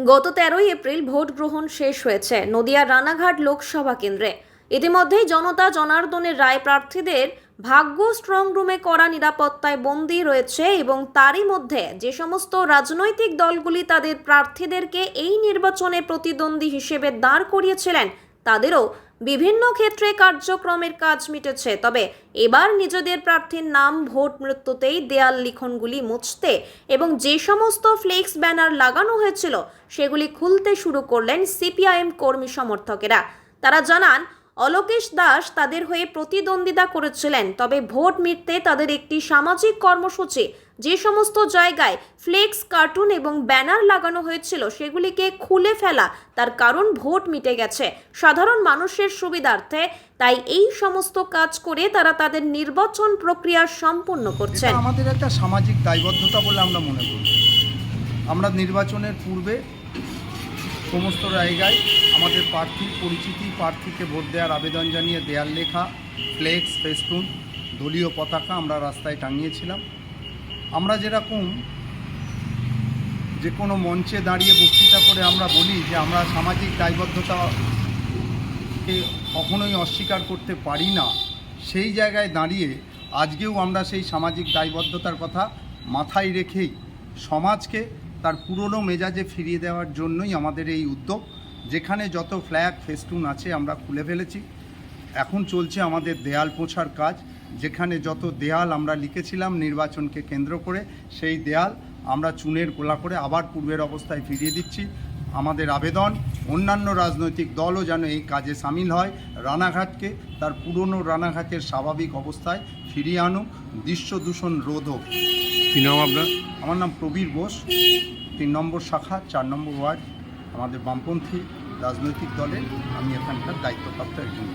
গত তেরোই April vote গ্রহণ শেষ হয়েছে নদিয়ার রানাঘাট লোকসভা কেন্দ্রে। ইতিমধ্যেই জনতা জনার্দনের রায় প্রার্থীদের ভাগ্য স্ট্রং রুমে করা নিরাপত্তায় বন্দি রয়েছে এবং তারই মধ্যে যে সমস্ত রাজনৈতিক দলগুলি তাদের প্রার্থীদেরকে এই নির্বাচনে প্রতিদ্বন্দ্বী হিসেবে দাঁড় করিয়েছিলেন তাদেরও বিভিন্ন ক্ষেত্রে কার্যক্রমের কাজ মিটেছে। তবে এবার নিজেদের প্রার্থীর নাম, ভোট মৃত্যুতেই দেয়াল লিখনগুলি মুছতে এবং যে সমস্ত ফ্লেক্স ব্যানার লাগানো হয়েছিল, সেগুলি খুলতে শুরু করলেন সিপিআইএম কর্মী সমর্থকেরা। তারা জানান অলোকেশ দাস তাদের হয়ে প্রতিদ্বন্দ্বিতা করেছিলেন তবে ভোট মিটতে তাদের একটি সামাজিক কর্মসূচি যে সমস্ত জায়গায় ফ্লেক্স কার্টুন এবং ব্যানার লাগানো হয়েছিল সেগুলিকে খুলে ফেলা তার কারণ ভোট মিটে গেছে। সাধারণ মানুষের সুবিধার্থে তাই এই সমস্ত কাজ করে তারা তাদের নির্বাচন প্রক্রিয়া সম্পূর্ণ করছেন। আমাদের একটা সামাজিক দায়বদ্ধতা বলে আমরা মনে করি। আমরা নির্বাচনের পূর্বে সমস্ত জায়গায় আমাদের প্রার্থীর পরিচিতি, প্রার্থীকে ভোট দেওয়ার আবেদন জানিয়ে দেয়াল লেখা ফ্লেক্স ফেস্টুন দলীয় পতাকা আমরা রাস্তায় টাঙিয়েছিলাম। আমরা যেরকম যে কোনো মঞ্চে দাঁড়িয়ে বক্তৃতা করে আমরা বলি যে আমরা সামাজিক দায়বদ্ধতাকে কখনোই অস্বীকার করতে পারি না, সেই জায়গায় দাঁড়িয়ে আজকেও আমরা সেই সামাজিক দায়বদ্ধতার কথা মাথায় রেখেই সমাজকে তার পুরনো মেজাজে ফিরিয়ে দেওয়ার জন্যই আমাদের এই উদ্যোগ। যেখানে যত ফ্ল্যাগ, ফেস্টুন আছে আমরা খুলে ফেলেছি। এখন চলছে আমাদের দেয়াল পোছার কাজ। যেখানে যত দেয়াল আমরা লিখেছিলাম নির্বাচনকে কেন্দ্র করে, সেই দেয়াল আমরা চুনের গোলা করে আবার পূর্বের অবস্থায় ফিরিয়ে দিচ্ছি। আমাদের আবেদন, অন্যান্য রাজনৈতিক দলও যেন এই কাজে সামিল হয়। রানাঘাটকে, তার পুরনো রানাঘাটের স্বাভাবিক অবস্থায় ফিরিয়ে আনুক। দৃশ্য দূষণ রোধ হোক কি নাম আপনার? আমার নাম প্রবীর বোস। তিন নম্বর শাখা, চার নম্বর ওয়ার্ড। আমাদের বামপন্থী রাজনৈতিক দলের আমি এখানকার দায়িত্বপ্রাপ্ত একজন।